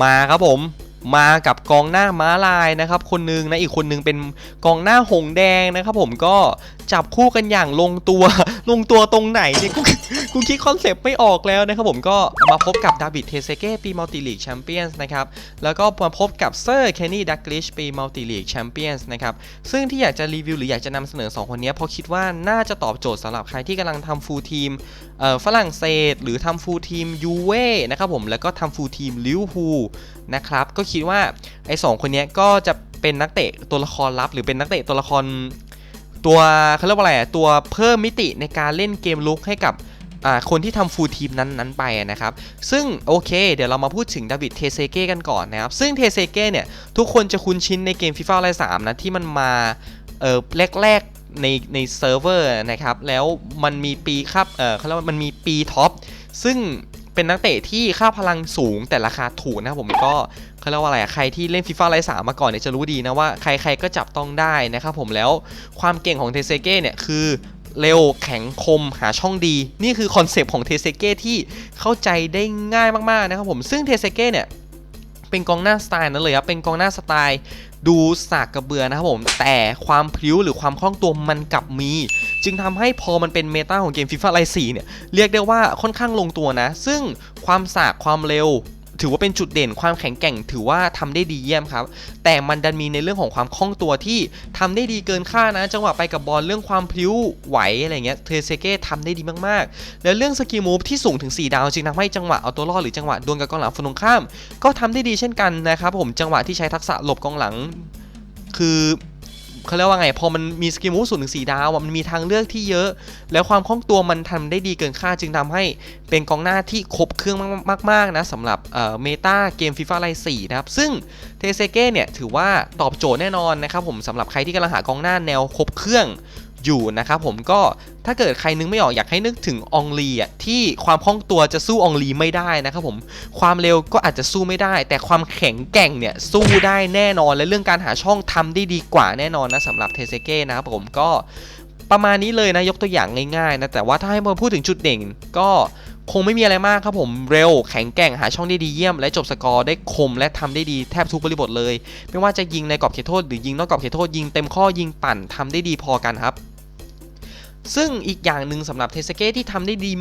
มาครับผม มากับกองหน้าม้าลายนะครับ คนหนึงนะอีกคนหนึงเป็นกองหน้าหงแดงนะครับ ผมก็จับคู่กันอย่างลงตัวลงตัวตรงไหนเนี่ยกูกูคิดคอนเซปต์ไม่ออกแล้วนะครับผมก็มาพบกับดาวิดเทเซเก้ปีมัลติลีกแชมเปี้ยนส์นะครับแล้วก็มาพบกับเซอร์เคนนี่ดักลิชปีมัลติลีกแชมเปี้ยนส์นะครับซึ่งที่อยากจะรีวิวหรืออยากจะนำเสนอ 2 คนนี้เพราะคิดว่าน่าจะตอบโจทย์สำหรับใครที่กำลังทำฟูลทีมฝรั่งเศส หรือทำฟูลทีมยูเว่นะครับผมแล้วก็ทำฟูลทีมลิเวอร์พูล นะครับก็คิดว่าไอ้สองคนนี้ก็จะเป็นนักเตะตัวละครลับ หรือเป็นนักเตะตัวละครตัวเขาเรียกว่าอะไรอะตัวเพิ่มมิติในการเล่นเกมลุกให้กับคนที่ทำฟูลทีมนั้นๆไปนะครับ ซึ่งโอเค เดี๋ยวเรามาพูดถึงดาวิดเทเซเก้กันก่อนนะครับ ซึ่งเทเซเก้เนี่ย ทุกคนจะคุ้นชินในเกมฟีฟ่าไลสามนะ ที่มันมาเออแรกๆในในเซิร์ฟเวอร์นะครับ แล้วมันมีปีครับเออเขาเรียกว่ามันมีปีท็อป ซึ่ง เป็นนักเตะที่ค่าพลังสูงแต่ราคาถูกนะผมก็เขาเรียกว่าอะไรอะใครที่เล่นฟีฟ่าไลสามมาก่อนเนี่ยจะรู้ดีนะว่าใครๆก็จับต้องได้นะครับผมแล้วความเก่งของเทเซเก้เนี่ยคือเร็วแข็งคมหาช่องดี นี่คือคอนเซปต์ของเทเซเก้ที่เข้าใจได้ง่ายมากๆนะครับผมซึ่งเทเซเก้เนี่ยเป็นกองหน้าสไตล์นั้นเลยครับเป็นกองหน้าสไตล์ดูสากกระเบือนะครับผมแต่ความพลิ้วหรือความคล่องตัวมันกลับมี จึงทำให้พอมันเป็นเมตาของเกมฟีฟ่าไลซีเนี่ยเรียกได้ว่าค่อนข้างลงตัวนะ ซึ่งความสากความเร็วถือว่าเป็นจุดเด่นความแข็งแกร่ง ถือว่าทำได้ดีเยี่ยมครับ แต่มันดันมีในเรื่องของความคล่องตัวที่ทำได้ดีเกินคาดนะ จังหวะไปกับบอลเรื่องความพลิ้วไหวอะไรเงี้ยเทเซเก้ทำได้ดีมากๆ แล้วเรื่องสกิลมูฟที่สูงถึง 4 ดาวจึงทำให้จังหวะเอาตัวรอดหรือจังหวะดวลกับกองหลังฝั่งตรงข้าม ก็ทำได้ดีเช่นกันนะครับผมจังหวะที่ใช้ทักษะหลบกองหลัง คือ เขาเรียกว่าไง พอมันมีสกิลมูฟสูงถึงส4ดาวมันมีทางเลือกที่เยอะ แล้วความคล่องตัวมันทำได้ดีเกินคาดจึงทำให้เป็นกองหน้าที่ครบเครื่องมาก ๆ นะสำหรับเมตาเกมฟีฟ่าไล4นะครับ ซึ่งเทเซเก้เนี่ยถือว่าตอบโจทย์แน่นอนนะครับผมสำหรับใครที่กำลังหากองหน้าแนวครบเครื่อง อยู่นะครับผมก็ถ้าเกิดใครนึกไม่ออกอยากให้นึกถึงองลีอะที่ความคล่องตัวจะสู้องลีไม่ได้นะครับผมความเร็วก็อาจจะสู้ไม่ได้ แต่ความแข็งแกร่งเนี่ยสู้ได้แน่นอนและเรื่องการหาช่องทำได้ดีกว่าแน่นอนนะสำหรับเทเซเก้นะครับผมก็ประมาณนี้เลยนะยกตัวอย่างง่ายๆนะแต่ว่าถ้าให้มาพูดถึงจุดเด่นก็คงไม่มีอะไรมากครับผมเร็วแข็งแกร่งหาช่องได้ดีเยี่ยม และจบสกอร์ได้คมและทำได้ดีแทบทุกบริบทเลย ไม่ว่าจะยิงในกรอบเขตโทษหรือยิงนอกกรอบเขตโทษยิงเต็มข้อยิงปั่นทำได้ดีพอกันครับ ซึ่งอีกอย่างหนึ่งสำหรับเทสเก้ที่ทำได้ดี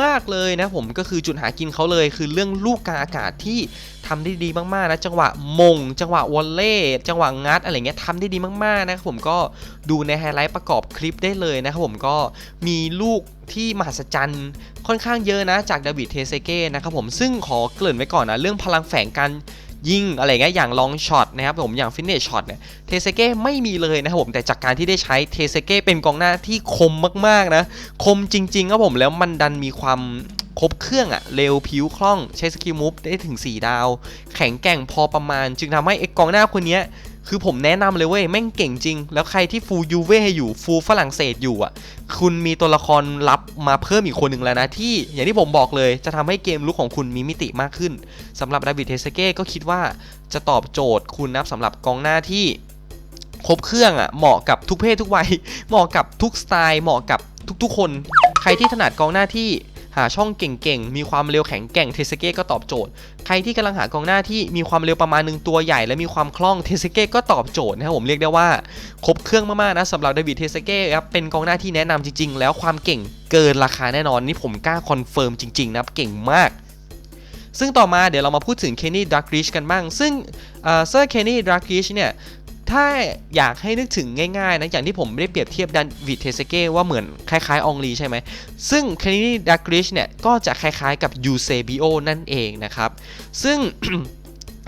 มาก ๆเลยนะผมก็คือจุดหากินเขาเลยคือเรื่องลูกกลางอากาศที่ทำได้ดีมากๆนะจังหวะมง จังหวะวอลเล่จังหวะงัดอะไรเงี้ยทำได้ดีมากๆนะครับผมก็ดูในไฮไลท์ประกอบคลิปได้เลยนะครับผมก็มีลูกที่มหัศจรรย์ค่อนข้างเยอะนะจากดาวิดเทเซเก้นะครับผมซึ่งขอเกริ่นไว้ก่อนนะเรื่องพลังแฝงการ ยิงอะไรเงี้ยอย่างลองช็อตนะครับผมอย่างฟินเนชช็อตเนี่ยเทเซเก้ไม่มีเลยนะครับผมแต่จากการที่ได้ใช้เทเซเก้เป็นกองหน้าที่คมมากๆนะคมจริงๆครับผมแล้วมันดันมีความครบเครื่องอะเร็วผิวคล่องใช้สกิลมูฟได้ถึง 4 ดาว แข็งแกร่งพอประมาณ จึงทำให้ไอ้กองหน้าคนนี้ คือผมแนะนำเลยเว้ยแม่งเก่งจริง แล้วใครที่ฟูลยูเว่อยู่ฟูลฝรั่งเศสอยู่อะ คุณมีตัวละครลับมาเพิ่มอีกคนหนึ่งแล้วนะ ที่อย่างที่ผมบอกเลยจะทำให้เกมลุกของคุณมีมิติมากขึ้นสำหรับดาวิดเทสเก้ก็คิดว่าจะตอบโจทย์คุณนะสำหรับกองหน้าที่ครบเครื่องอะเหมาะกับทุกเพศทุกวัยเหมาะกับทุกสไตล์เหมาะกับทุกๆคน ใครที่ถนัดกองหน้าที่ หาช่องเก่งๆ มีความเร็วแข็งแกร่งเทสเก้ก็ตอบโจทย์ ใครที่กำลังหากองหน้าที่มีความเร็วประมาณหนึ่งตัวใหญ่ และมีความคล่องเทสเก้ก็ตอบโจทย์นะครับผมเรียกได้ว่า ครบเครื่องมากๆนะสำหรับเดวิดเทสเก้ครับเป็นกองหน้าที่แนะนำจริง ๆ แล้วความเก่งเกินราคาแน่นอนนี่ผมกล้าคอนเฟิร์มจริงๆนะครับเก่งมากซึ่งต่อมาเดี๋ยวเรามาพูดถึงเคนนี่ดักริชกันบ้าง ซึ่งเซอร์เคนนี่ดักริชเนี่ย ถ้าอยากให้นึกถึงง่ายๆนะอย่างที่ผมไม่ได้เปรียบเทียบดันวิดเทสเก้ว่าเหมือนคล้ายๆองลีใช่ไหม ซึ่งเคนนี่ดักริชเนี่ยก็จะคล้ายๆกับยูเซบิโอนั่นเองนะครับ ซึ่ง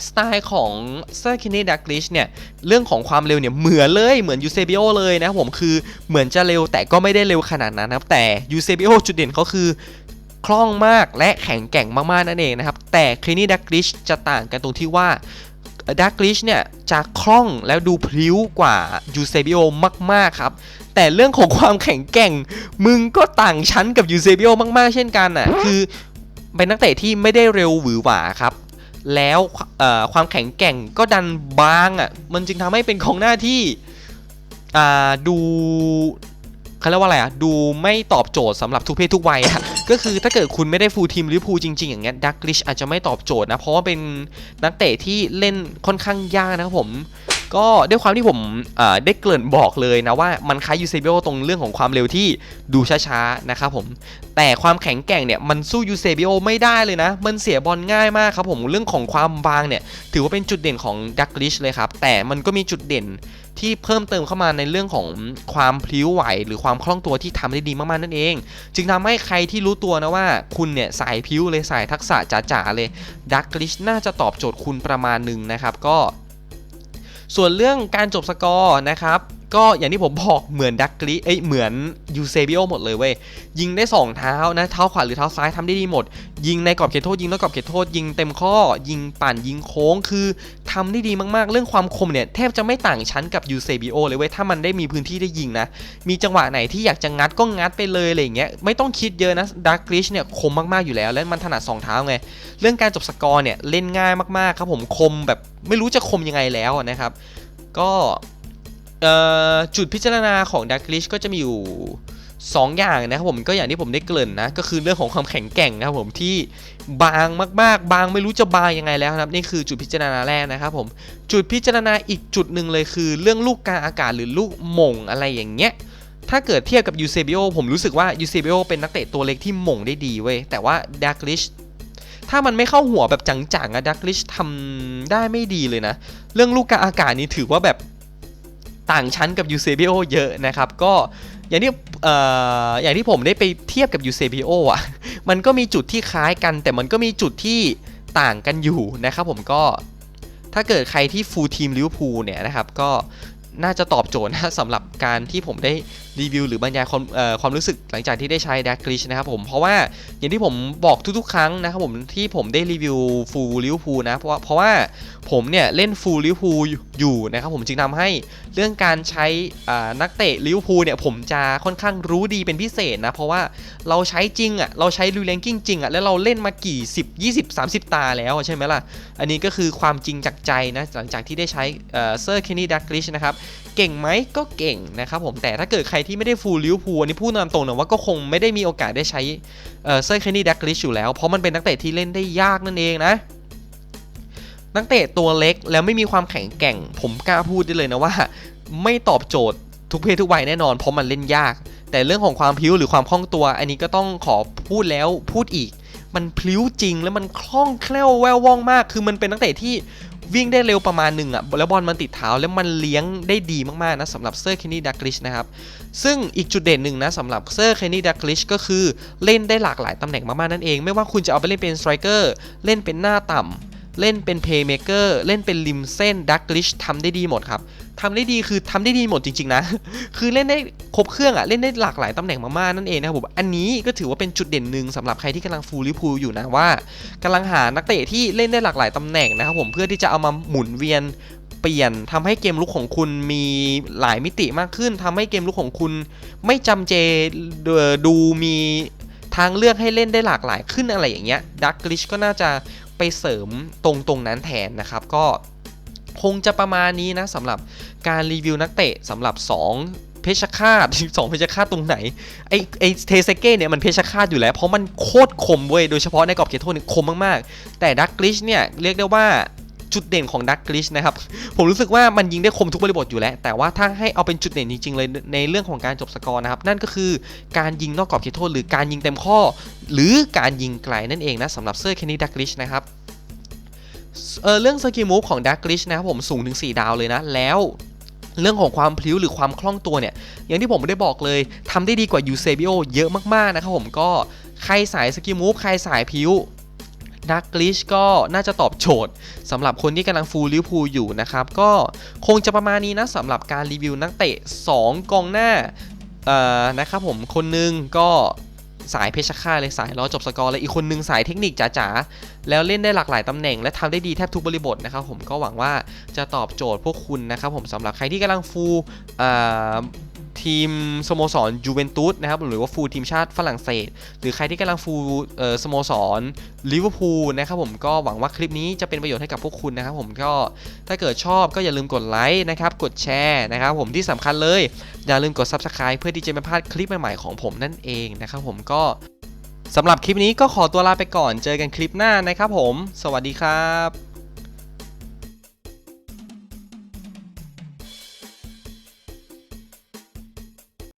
สไตล์ของเซอร์คนนี่ดักลิชเนี่ย เรื่องของความเร็วเนี่ย เหมือนเลยเหมือนยูเซบิโอเลยนะผมคือเหมือนจะเร็วแต่ก็ไม่ได้เร็วขนาดนั้นนะครับ แต่ยูเซบิโอจุดเด่นเขาคือคล่องมากและแข็งแกร่งมากๆนั่นเองนะครับ แต่เคนนี่ดักลิชจะต่างกันตรงที่ว่า ดักลิชเนี่ยจะคล่องแล้วดูพลิ้วกว่ายูเซบิโอมากๆครับ แต่เรื่องของความแข็งแกร่ง มึงก็ต่างชั้นกับยูเซบิโอมากๆ เช่นกันอะคือเป็นนักเตะที่ไม่ได้เร็วหวือหวาครับ แล้วความแข็งแกร่งก็ดันบางอะมันจึงทำให้เป็นของหน้าที่ดู เขาเรียกว่าอะไรอะดูไม่ตอบโจทย์สำหรับทุกเพศทุกวัยอะก็คือถ้าเกิดคุณไม่ได้ฟูลทีมลิเวอร์พูลจริงๆ อย่างเงี้ยดักลิชอาจจะไม่ตอบโจทย์นะ เพราะว่าเป็นนักเตะที่เล่นค่อนข้างยากนะครับผม ก็ด้วยความที่ผมได้เกริ่นบอกเลยนะว่ามันคล้ายยูเซเบโอตรงเรื่องของความเร็วที่ดูช้าๆนะครับผม แต่ความแข็งแกร่งเนี่ยมันสู้ยูเซเบโอไม่ได้เลยนะ มันเสียบอลง่ายมากครับผมเรื่องของความบางเนี่ยถือว่าเป็นจุดเด่นของดักลิชเลยครับ แต่มันก็มีจุดเด่นที่เพิ่มเติมเข้ามาในเรื่องของความพลิ้วไหว หรือความคล่องตัวที่ทำได้ดีมากๆนั่นเอง จึงทำให้ใครที่รู้ตัวนะว่าคุณเนี่ยสายพลิ้วเลยสายทักษะจ๋าๆเลยดักลิชน่าจะตอบโจทย์คุณประมาณหนึ่งนะครับก็ ส่วนเรื่องการจบสกอร์นะครับ ก็อย่างที่ผมบอกเหมือนดักลิเอ้ยเหมือนยูเซบิโอหมดเลยเว้ยยิงได้ 2 เท้านะเท้าขวาหรือเท้าซ้ายทำได้ดีหมด ยิงในกรอบเขตโทษยิงนอกกรอบเขตโทษยิงเต็มข้อ ยิงปั่นยิงโค้งคือทำได้ดีมากๆ เรื่องความคมเนี่ยแทบจะไม่ต่างชั้นกับยูเซบิโอเลยเว้ยถ้ามันได้มีพื้นที่ได้ยิงนะ มีจังหวะไหนที่อยากจะงัดก็งัดไปเลยอะไรอย่างเงี้ยไม่ต้องคิดเยอะนะดักลิชเนี่ยคมมากๆอยู่แล้ว และมันถนัดสองเท้าไงเรื่องการจบสกอร์เนี่ยเล่นง่ายมากๆครับผมคมแบบไม่รู้จะคมยังไงแล้วนะครับ ก็ จุดพิจารณาของดักลิชก็จะมีอยู่ 2 อย่างนะครับผมก็อย่างที่ผมได้เกริ่นนะ ก็คือเรื่องของความแข็งแกร่งนะครับผมที่บางมากๆ บางไม่รู้จะบางยังไงแล้วนะครับนี่คือจุดพิจารณาแรกนะครับผมจุดพิจารณาอีกจุดหนึ่งเลยคือ เรื่องลูกกาอากาศหรือลูกหม่งอะไรอย่างเงี้ยถ้าเกิดเทียบกับยูเซบิโอผมรู้สึกว่ายูเซบิโอเป็นนักเตะตัวเล็กที่หม่งได้ดีเว้ยแต่ว่าดักลิชถ้ามันไม่เข้าหัวแบบจังๆอะดักลิชทำได้ไม่ดีเลยนะ เรื่องลูกกาอากาศนี้ถือว่าแบบ ต่างชั้นกับยูเซบิโอเยอะนะครับ ก็อย่างที่ออย่างที่ผมได้ไปเทียบกับยูเซบิโออะ มันก็มีจุดที่คล้ายกัน แต่มันก็มีจุดที่ต่างกันอยู่นะครับผมก็ถ้าเกิดใครที่ฟูลทีมลิเวอร์พูลเนี่ยนะครับก็น่าจะตอบโจทย์นะสำหรับการที่ผมได้ รีวิวหรือบรรยายความความรู้สึกหลังจากที่ได้ใช้ดักกริชนะครับผมเพราะว่าอย่างที่ผมบอกทุกๆ ครั้งนะครับผมที่ผมได้รีวิวฟูลลิวพูนะเพราะว่าเพราะว่าผมเนี่ยเล่นฟูลลิวพูอยู่นะครับผมจึงทำให้เรื่องการใช้นักเตะลิวพูเนี่ยผมจะค่อนข้างรู้ดีเป็นพิเศษนะเพราะว่าเราใช้จริงอะเราใช้รีแลนกิ้งจริงอะแล้วเราเล่นมากี่ 10 20 30 ตาแล้วใช่ไหมล่ะ อันนี้ก็คือความจริงจากใจนะหลังจากที่ได้ใช้เซอร์เคนนี่ดักกริชนะครับเก่งไหมก็เก่งนะครับผมแต่ถ้าเกิดใครที่ไม่ได้ฟูลลิวพูอันนี้พูดตามตรงนะว่าก็คงไม่ได้มีโอกาสได้ใช้เซอร์เคนนี่ดักกริชอยู่แล้ว เพราะมันเป็นนักเตะที่เล่นได้ยากนั่นเองนะ นักเตะตัวเล็กแล้วไม่มีความแข็งแกร่ง ผมกล้าพูดได้เลยนะว่า ไม่ตอบโจทย์ทุกเพศทุกวัยแน่นอน เพราะมันเล่นยาก แต่เรื่องของความพลิ้วหรือความคล่องตัว อันนี้ก็ต้องขอพูดแล้วพูดอีก มันพลิ้วจริงแล้วมันคล่องแคล่วแววว่องมาก คือมันเป็นนักเตะที่ วิ่งได้เร็วประมาณหนึ่งอะแล้วบอลมันติดเท้าแล้วมันเลี้ยงได้ดีมากๆนะสำหรับเซอร์เคนนี่ดักลิชนะครับซึ่งอีกจุดเด่นหนึ่งนะสำหรับเซอร์เคนนี่ดักลิชก็คือเล่นได้หลากหลายตำแหน่งมากๆนั่นเอง ไม่ว่าคุณจะเอาไปเล่นเป็นสไตรเกอร์เล่นเป็นหน้าต่ำ เล่นเป็นเพย์เมเกอร์เล่นเป็นริมเส้นดักลิชทำได้ดีหมดครับทำได้ดีคือทำได้ดีหมดจริงๆนะ คือเล่นได้ครบเครื่องอะเล่นได้หลากหลายตำแหน่งมากๆนั่นเองนะครับผมอันนี้ก็ถือว่าเป็นจุดเด่นหนึ่งสำหรับใครที่กำลังฟูลิพูลอยู่นะว่ากำลังหานักเตะที่เล่นได้หลากหลายตำแหน่งนะครับผมเพื่อที่จะเอามาหมุนเวียนเปลี่ยนทำให้เกมลุกของคุณมีหลายมิติมากขึ้นทำให้เกมลุกของคุณไม่จำเจดูมีทางเลือกให้เล่นได้หลากหลายขึ้นอะไรอย่างเงี้ยดักกลิชก็น่าจะ ไปเสริมตรงตรงนั้นแทนนะครับ ก็คงจะประมาณนี้นะสำหรับการรีวิวนักเตะสำหรับ 2เพชรฆาต2เพชรฆาตตรงไหน ไอไอเทเซเก้เนี่ยมันเพชรฆาตอยู่แล้ว เพราะมันโคตรคมเว้ย โดยเฉพาะในกรอบเขตโทษเนี่ยคมมากๆ แต่ดักกลิชเนี่ย เรียกได้ว่าจุดเด่นของดักกลิชนะครับ ผมรู้สึกว่ามันยิงได้คมทุกบริบทอยู่แล้ว แต่ว่าถ้าให้เอาเป็นจุดเด่นจริง ๆ เลยในเรื่องของการจบสกอร์นะครับ นั่นก็คือการยิงนอกกรอบเขตโทษ หรือการยิงเต็มข้อ หรือการยิงไกลนั่นเองนะสำหรับเซอร์เคนนี่ดักกลิชนะครับ เออเรื่องสกิลมูฟของดักกลิชนะครับผมสูงถึง 4 ดาวเลยนะ แล้วเรื่องของความพลิ้วหรือความคล่องตัวเนี่ย อย่างที่ผมได้บอกเลยทำได้ดีกว่ายูเซบิโอเยอะมากๆนะครับผมก็ใครสายสกิลมูฟใครสายพลิ้วดักกลิชก็น่าจะตอบโจทย์สำหรับคนที่กำลังฟูลลิวพูอยู่นะครับ ก็คงจะประมาณนี้นะสำหรับการรีวิวนักเตะ 2 กองหน้านะครับผมคนหนึงก็ สายเพชรฆาตเลยสายล้อจบสกอร์เลยอีกคนหนึงสายเทคนิคจ๋าๆ แล้วเล่นได้หลากหลายตำแหน่ง และทำได้ดีแทบทุกบริบทนะครับผมก็หวังว่าจะตอบโจทย์พวกคุณนะครับผมสำหรับใครที่กำลังฟูล ทีมสโมสรยูเวนตุสนะครับหรือว่าฟูลทีมชาติฝรั่งเศส หรือใครที่กำลังฟูลสโมสรลิเวอร์พูลนะครับผมก็หวังว่าคลิปนี้จะเป็นประโยชน์ให้กับพวกคุณนะครับผมก็ถ้าเกิดชอบก็อย่าลืมกดไลค์นะครับกดแชร์นะครับผมที่สำคัญเลย อย่าลืมกด Subscribe เพื่อที่จะไม่พลาดคลิปใหม่ๆของผมนั่นเองนะครับผมก็สำหรับคลิปนี้ก็ขอตัวลาไปก่อนเจอกันคลิปหน้านะครับผม สวัสดีครับ